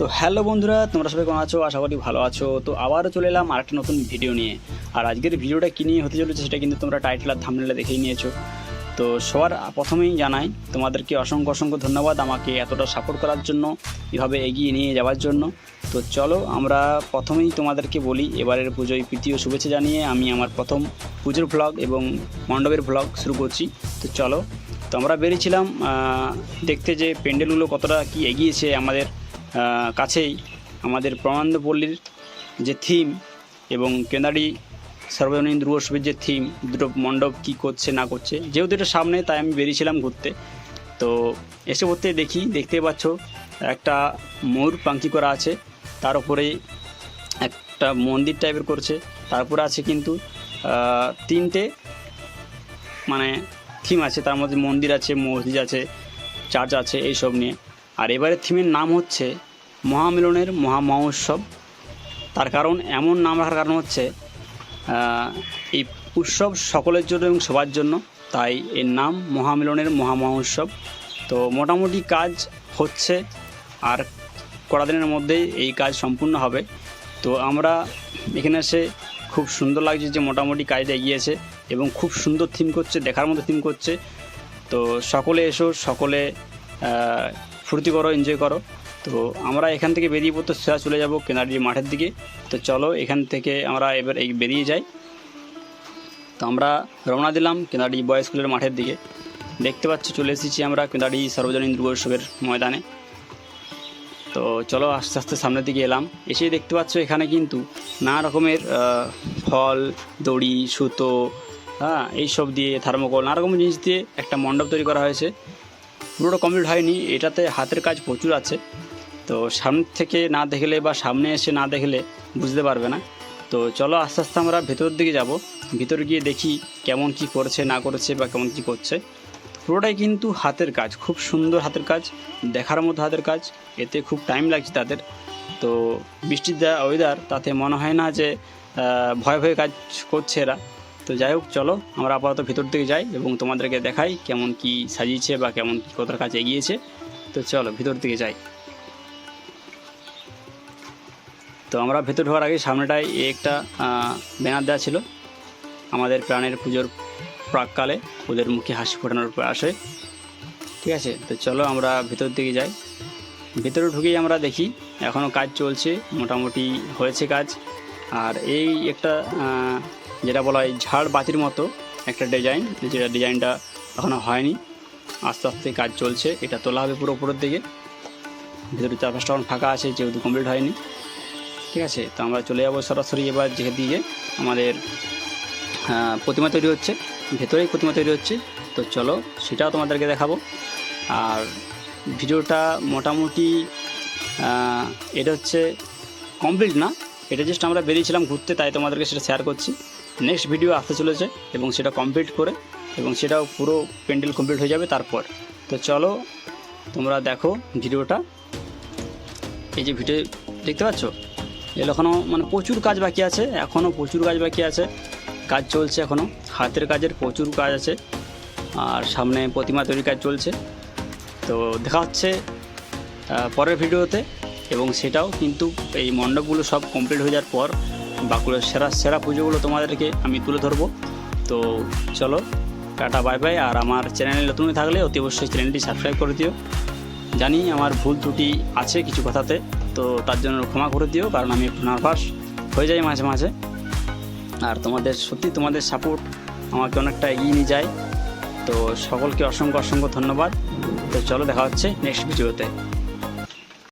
তো হ্যালো বন্ধুরা, তোমরা সবাই কেমন আছো? আশা করি ভালো আছো। তো আবারও চলে এলাম আরেকটা নতুন ভিডিও নিয়ে। আর আজকের ভিডিওটা কী নিয়ে হতে চলেছে সেটা কিন্তু তোমরা টাইটেল আর থামনেলে দেখেই নিয়েছো। তো সবার প্রথমেই জানাই, তোমাদেরকে অসংখ্য অসংখ্য ধন্যবাদ আমাকে এতটা সাপোর্ট করার জন্য, এভাবে এগিয়ে নিয়ে যাওয়ার জন্য। তো চলো আমরা প্রথমেই তোমাদেরকে বলি, এবারের পুজোয় প্রীতি ও শুভেচ্ছা জানিয়ে আমি আমার প্রথম পুজোর ভ্লগ এবং মণ্ডপের ভ্লগ শুরু করছি। তো চলো, তো আমরা বেরিয়েছিলাম দেখতে যে প্যান্ডেলগুলো কতটা কি এগিয়েছে আমাদের। কাছেই আমাদের প্রমাণপল্লীর যে থিম এবং কেন্দারি সর্বজনীন দুর্গোৎসবের যে থিম, দুটো মণ্ডপ কী করছে, না করছে, যেহেতু এটা সামনে, তাই আমি বেরিয়েছিলাম ঘুরতে। তো এসে পড়তে দেখি, দেখতে পাচ্ছ, একটা ময়ূর পাঙ্কি করা আছে, তার উপরে একটা মন্দির টাইপের করছে তারপরে আছে কিন্তু তিনটে মানে থিম আছে, তার মধ্যে মন্দির আছে, মসজিদ আছে, চার্চ আছে, এইসব নিয়ে। আর এবারে থিমের নাম হচ্ছে মহামিলনের মহা মহোৎসব তার কারণ, এমন নাম রাখার কারণ হচ্ছে এই উৎসব সকলের জন্য এবং সবার জন্য। তাই এর নাম মহামিলনের মহা মহোৎসব তো মোটামুটি কাজ হচ্ছে, আর কড়া দিনের মধ্যেই এই কাজ সম্পূর্ণ হবে। তো আমরা এখানে এসে খুব সুন্দর লাগছে যে মোটামুটি কাজটা এগিয়েছে এবং খুব সুন্দর থিম করছে, দেখার মতো থিম করছে। তো সকলে এসো, সকলে ফুর্তি করো এনজয় করো। তো আমরা এখান থেকে বেরিয়ে পড়তে সোজা চলে যাব কেনারি মাঠের দিকে। তো চলো এখান থেকে আমরা এবার এই বেরিয়ে যাই। তো আমরা রওনা দিলাম কেনারি বয়েজ স্কুলের মাঠের দিকে। দেখতে পাচ্ছি, চলে এসেছি আমরা কেনারি সর্বজনীন দুর্গোৎসবের ময়দানে। তো চলো আস্তে আস্তে সামনের দিকে এলাম। এসেই দেখতে পাচ্ছ, এখানে কিন্তু নানা রকমের ফল, দড়ি, সুতো হ্যাঁ এইসব দিয়ে থার্মোকল, নানা রকম জিনিস দিয়ে একটা মণ্ডপ তৈরি করা হয়েছে। পুরোটা কমপ্লিট হয়নি। এটাতে হাতের কাজ প্রচুর আছে। তো সামনে থেকে না দেখলে বা সামনে এসে না দেখলে বুঝতে পারবে না। তো চলো আস্তে আস্তে আমরা ভেতরের দিকে যাব। ভিতরে গিয়ে দেখি কেমন কি করছে, না করছে বা কেমন কি করছে। পুরোটাই কিন্তু হাতের কাজ। খুব সুন্দর হাতের কাজ, দেখার মতো হাতের কাজ। এতে খুব টাইম লাগছে তাদের। তো বৃষ্টির যা ওয়েদার তাতে মনে হয় না যে ভয়ে ভয়ে কাজ করছে এরা। তো যাই হোক, চলো, আমরা আপাতত ভিতর দিকে যাই এবং তোমাদেরকে দেখাই কেমন কি সাজিয়েছে বা কেমন কি কতটা কাজ এগিয়েছে। তো চলো, ভিতর দিকে যাই। তো আমরা ভেতর ঢোকার আগে সামনেটায় একটা ব্যানার দেওয়া ছিল, আমাদের প্রাণের পুজোর প্রাককালে, ওদের মুখে হাসি ফোটানোর প্রয়াসে। ঠিক আছে, তো চলো আমরা ভেতর দিকে যাই। ভেতরে ঢুকেই আমরা দেখি এখনও কাজ চলছে, মোটামুটি হয়েছে কাজ। আর এই একটা যেটা বলা হয় ঝাড় বাতির মতো একটা ডিজাইন, যেটা ডিজাইনটা এখনও হয়নি। আস্তে আস্তে কাজ চলছে, এটা তোলা হবে পুরো উপরের দিকে। ভেতরে চারপাশটা এখন ফাঁকা আছে, যেহেতু কমপ্লিট হয়নি। ঠিক আছে, তো আমরা চলে যাব সরাসরি এবার যেদিকে আমাদের প্রতিমা তৈরি হচ্ছে। ভেতরেই প্রতিমা তৈরি হচ্ছে। তো চলো, সেটাও তোমাদেরকে দেখাবো। আর ভিডিওটা মোটামুটি এটা হচ্ছে কমপ্লিট না? এটা জাস্ট আমরা বেরিয়েছিলাম ঘুরতে, তাই তোমাদেরকে সেটা শেয়ার করছি। নেক্সট ভিডিও আসতে চলেছে এবং সেটা কমপ্লিট করে এবং সেটাও পুরো প্যান্ডেল কমপ্লিট হয়ে যাবে তারপর। তো চলো, তোমরা দেখো ভিডিওটা। এই যে ভিডিও দেখতে পাচ্ছ? এখনও মানে প্রচুর কাজ বাকি আছে এখনও প্রচুর কাজ বাকি আছে। কাজ চলছে এখনও হাতের কাজের প্রচুর কাজ আছে, আর সামনে প্রতিমা তৈরির কাজ চলছে। তো দেখা হচ্ছে পরের ভিডিওতে। এবং সেটাও কিন্তু এই মণ্ডপগুলো সব কমপ্লিট হয়ে যাওয়ার পর বাঁকুড়ার সেরা সেরা পুজোগুলো তোমাদেরকে আমি তুলে ধরবো। তো চলো, টাটা বাই বাই আর আমার চ্যানেলে নতুন থাকলে অতি অবশ্যই চ্যানেলটি সাবস্ক্রাইব করে দিও। জানি আমার ভুল ত্রুটি আছে কিছু কথাতে, তো তার জন্য ক্ষমা করে দিও, কারণ আমি একটু নার্ভাস হয়ে যাই মাঝে মাঝে। আর তোমাদের, সত্যি তোমাদের সাপোর্ট আমাকে অনেকটা এগিয়ে নিয়ে যায়। তো সকলকে অসংখ্য অসংখ্য ধন্যবাদ। তো চলো, দেখা হচ্ছে নেক্সট ভিডিওতে